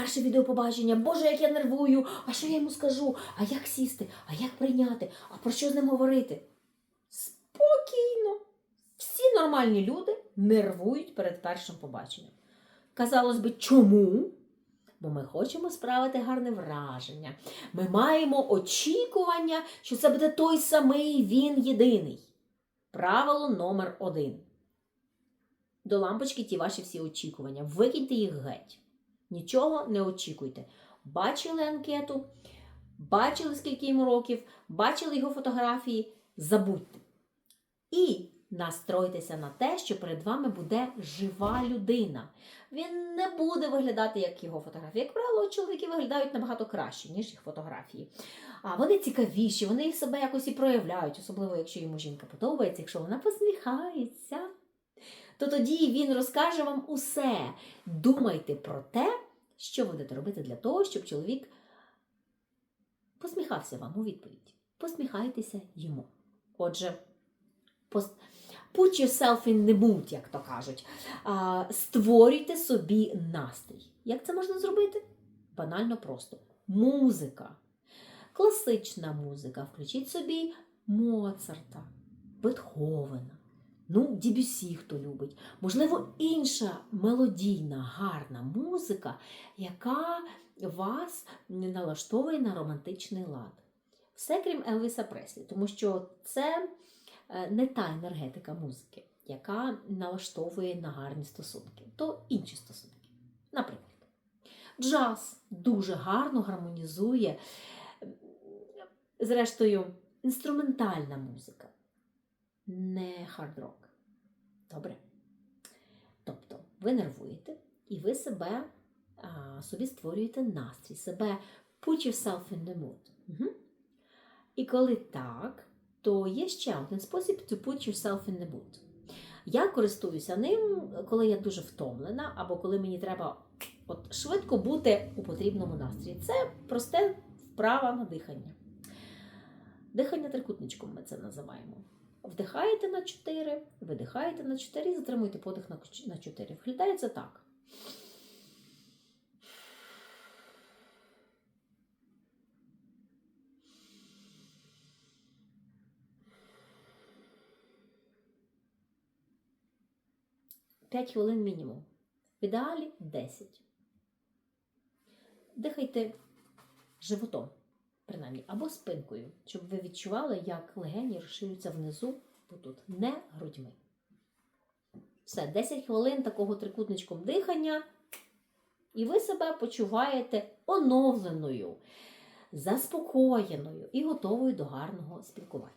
перше відео побачення, Боже, як я нервую, а що я йому скажу, а як сісти, а як прийняти, а про що з ним говорити? Спокійно. Всі нормальні люди нервують перед першим побаченням. Казалось би, чому? Бо ми хочемо справити гарне враження. Ми маємо очікування, що це буде той самий він єдиний. Правило номер один. До лампочки ті ваші всі очікування. Викиньте їх геть. Нічого не очікуйте. Бачили анкету, бачили, скільки йому років, бачили його фотографії. Забудьте. І настройтеся на те, що перед вами буде жива людина. Він не буде виглядати як його фотографії. Як правило, чоловіки виглядають набагато краще, ніж їх фотографії. А вони цікавіші, вони себе якось і проявляють, особливо якщо йому жінка подобається, якщо вона посміхається. То тоді він розкаже вам усе. Думайте про те, що будете робити для того, щоб чоловік посміхався вам у відповідь. Посміхайтеся йому. Отже, put yourself in the mood, як то кажуть. Створюйте собі настрій. Як це можна зробити? Банально просто. Музика. Класична музика. Включіть собі Моцарта, Бетховена. Ну, Дібюсі, хто любить. Можливо, інша мелодійна, гарна музика, яка вас налаштовує на романтичний лад. Все крім Елвіса Преслі, тому що це е, не та енергетика музики, яка налаштовує на гарні стосунки, то інші стосунки. Наприклад, джаз дуже гарно гармонізує, зрештою, інструментальна музика, не хард-рок. Добре? Тобто, ви нервуєте і ви себе а, собі створюєте настрій, себе put yourself in the mood. Угу. І коли так, то є ще один спосіб to put yourself in the mood. Я користуюся ним, коли я дуже втомлена, або коли мені треба от, швидко бути у потрібному настрої. Це просте вправа на дихання. Дихання трикутничком ми це називаємо. Вдихаєте на 4, видихаєте на 4 і затримуєте подих на на 4. Виглядає це так. П'ять хвилин мінімум. В ідеалі 10. Дихайте животом, принаймні, або спинкою, щоб ви відчували, як легені розширюються внизу, отут, не грудьми. Все, 10 хвилин такого трикутничком дихання, і ви себе почуваєте оновленою, заспокоєною і готовою до гарного спілкування.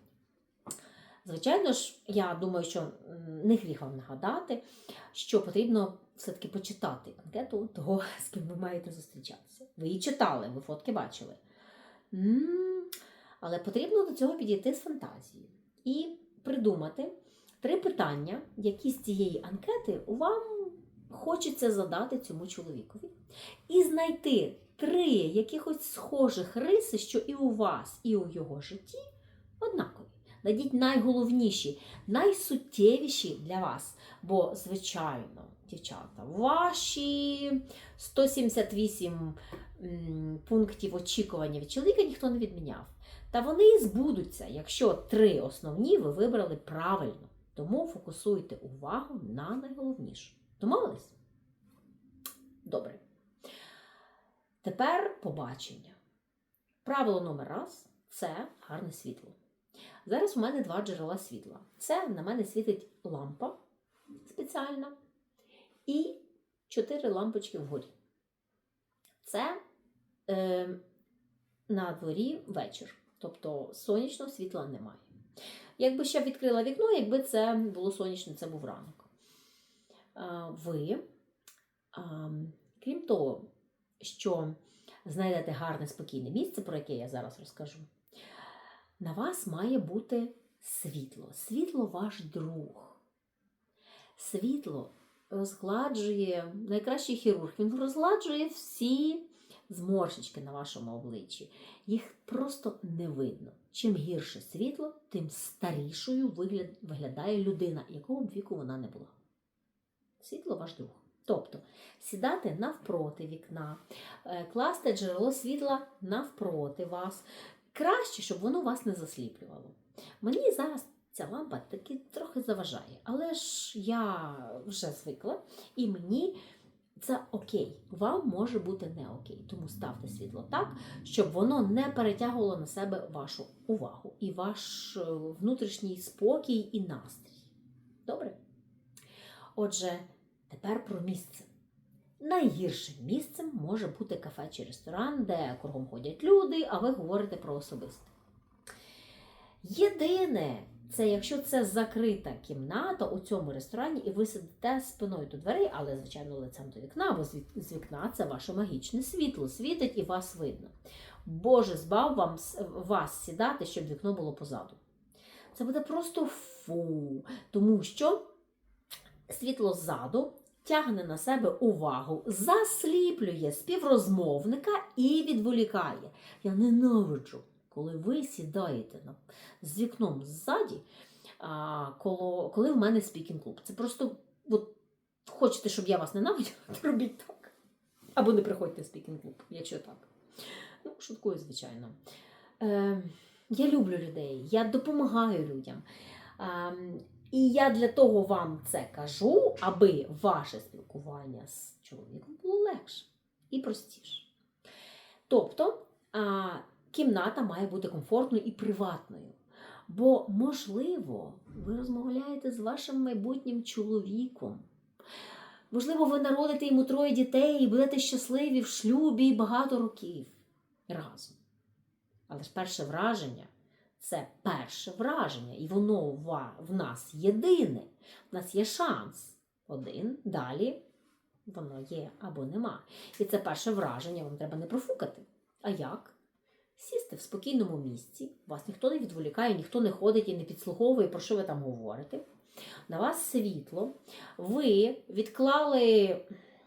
Звичайно ж, я думаю, що не гріх вам нагадати, що потрібно все-таки почитати анкету того, з ким ви маєте зустрічатися. Ви її читали, ви фотки бачили. Але потрібно до цього підійти з фантазією і придумати три питання, які з цієї анкети вам хочеться задати цьому чоловікові. І знайти три якихось схожих риси, що і у вас, і у його житті однакові. Найдіть найголовніші, найсуттєвіші для вас. Бо, звичайно, дівчата, ваші 178 м, пунктів очікування від чоловіка ніхто не відміняв. Та вони і збудуться, якщо три основні ви вибрали правильно. Тому фокусуйте увагу на найголовніше. Домовились? Добре. Тепер побачення. Правило номер раз це гарне світло. Зараз у мене два джерела світла. Це на мене світить лампа спеціальна і чотири лампочки вгорі. Це на дворі вечір, тобто сонячного світла немає. Якби ще відкрила вікно, якби це було сонячно, це був ранок. Ви, крім того, що знайдете гарне спокійне місце, про яке я зараз розкажу, на вас має бути світло. Світло ваш друг. Світло розгладжує найкращий хірург. Він розгладжує всі зморшечки на вашому обличчі. Їх просто не видно. Чим гірше світло, тим старішою вигляд- виглядає людина, якого б віку вона не була. Світло ваш друг. Тобто сідати навпроти вікна, е, класти джерело світла навпроти вас. Краще, щоб воно вас не засліплювало. Мені зараз ця лампа таки трохи заважає, але ж я вже звикла, і мені це окей. Вам може бути не окей. Тому ставте світло так, щоб воно не перетягувало на себе вашу увагу і ваш е, внутрішній спокій і настрій. Добре? Отже, тепер про місце. Найгіршим місцем може бути кафе чи ресторан, де кругом ходять люди, а ви говорите про особисте. Єдине, це якщо це закрита кімната у цьому ресторані, і ви сидите спиною до дверей, але, звичайно, лицем до вікна, бо з вікна це ваше магічне світло, світить і вас видно. Боже, збав вам вас сідати, щоб вікно було позаду. Це буде просто фу, тому що світло ззаду тягне на себе увагу, засліплює співрозмовника і відволікає. Я ненавиджу, коли ви сідаєте на, з вікном ззаді, а, коло, коли в мене спікінг-клуб. Це просто от, хочете, щоб я вас ненавиділа, то робіть так. Або не приходьте в спікінг-клуб, якщо так. Ну, шуткую, звичайно. Е, я люблю людей, я допомагаю людям. Е, і я для того вам це кажу, аби ваше спілкування з чоловіком було легше і простіше. Тобто, а, кімната має бути комфортною і приватною. Бо, можливо, ви розмовляєте з вашим майбутнім чоловіком. Можливо, ви народите йому троє дітей і будете щасливі в шлюбі багато років разом. Але ж перше враження це перше враження, і воно в нас єдине. У нас є шанс один, далі воно є або нема. І це перше враження вам треба не профукати. А як? Сісти в спокійному місці, вас ніхто не відволікає, ніхто не ходить і не підслуховує, про що ви там говорите. На вас світло, ви відклали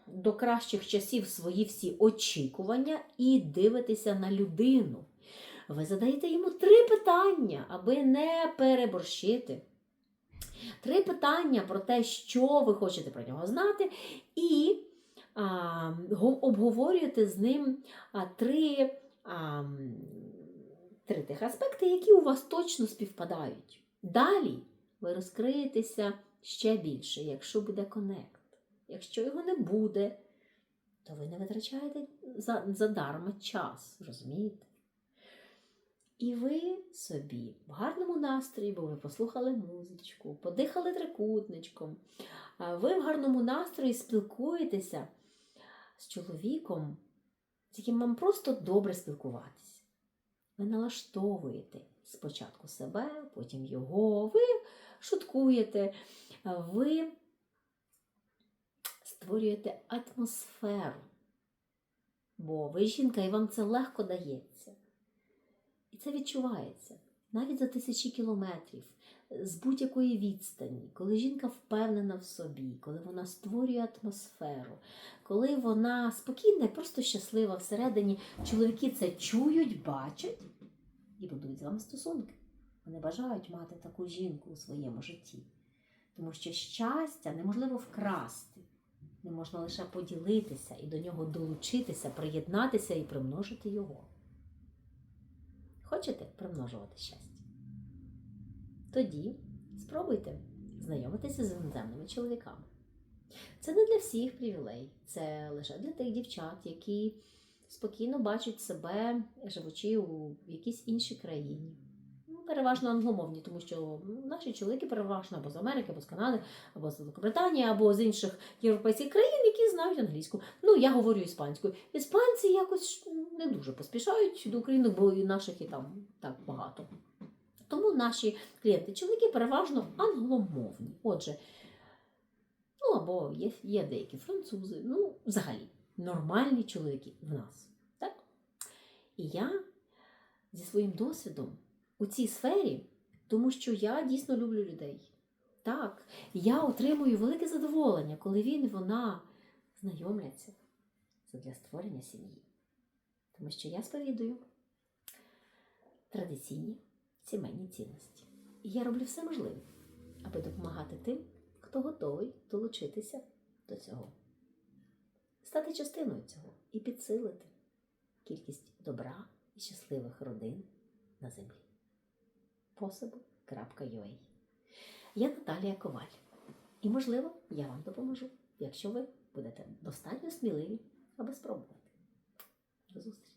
до кращих часів свої всі очікування і дивитеся на людину. Ви задаєте йому три питання, аби не переборщити. Три питання про те, що ви хочете про нього знати, і а, обговорюєте з ним три, а, три тих аспекти, які у вас точно співпадають. Далі ви розкриєтеся ще більше, якщо буде конект. Якщо його не буде, то ви не витрачаєте за- задарма час, розумієте? І ви собі в гарному настрої, бо ви послухали музичку, подихали трикутничком. Ви в гарному настрої спілкуєтеся з чоловіком, з яким вам просто добре спілкуватися. Ви налаштовуєте спочатку себе, потім його, ви шуткуєте, ви створюєте атмосферу. Бо ви жінка, і вам це легко дається. І це відчувається навіть за тисячі кілометрів, з будь-якої відстані, коли жінка впевнена в собі, коли вона створює атмосферу, коли вона спокійна і просто щаслива всередині, чоловіки це чують, бачать і будують з вами стосунки. Вони бажають мати таку жінку у своєму житті. Тому що щастя неможливо вкрасти, не можна лише поділитися і до нього долучитися, приєднатися і примножити його. Хочете примножувати щастя? Тоді спробуйте знайомитися з іноземними чоловіками. Це не для всіх привілей, це лише для тих дівчат, які спокійно бачать себе, живучи у якійсь іншій країні. Переважно англомовні, тому що наші чоловіки переважно або з Америки, або з Канади, або з Великобританії, або з інших європейських країн, які знають англійську. Ну, я говорю іспанською. Іспанці якось не дуже поспішають до України, бо і наших і там так багато. Тому наші клієнти чоловіки переважно англомовні. Отже, ну або є, є деякі французи, ну, взагалі, нормальні чоловіки в нас. Так? І я зі своїм досвідом у цій сфері, тому що я дійсно люблю людей. Так, я отримую велике задоволення, коли він і вона знайомляться. Для створення сім'ї. Тому що я сповідую традиційні сімейні цінності. І я роблю все можливе, аби допомагати тим, хто готовий долучитися до цього. стати частиною цього і підсилити кількість добра і щасливих родин на землі possible.ua Я Наталія Коваль. І, можливо, я вам допоможу, якщо ви будете достатньо сміливі, аби спробувати. До зустрічі!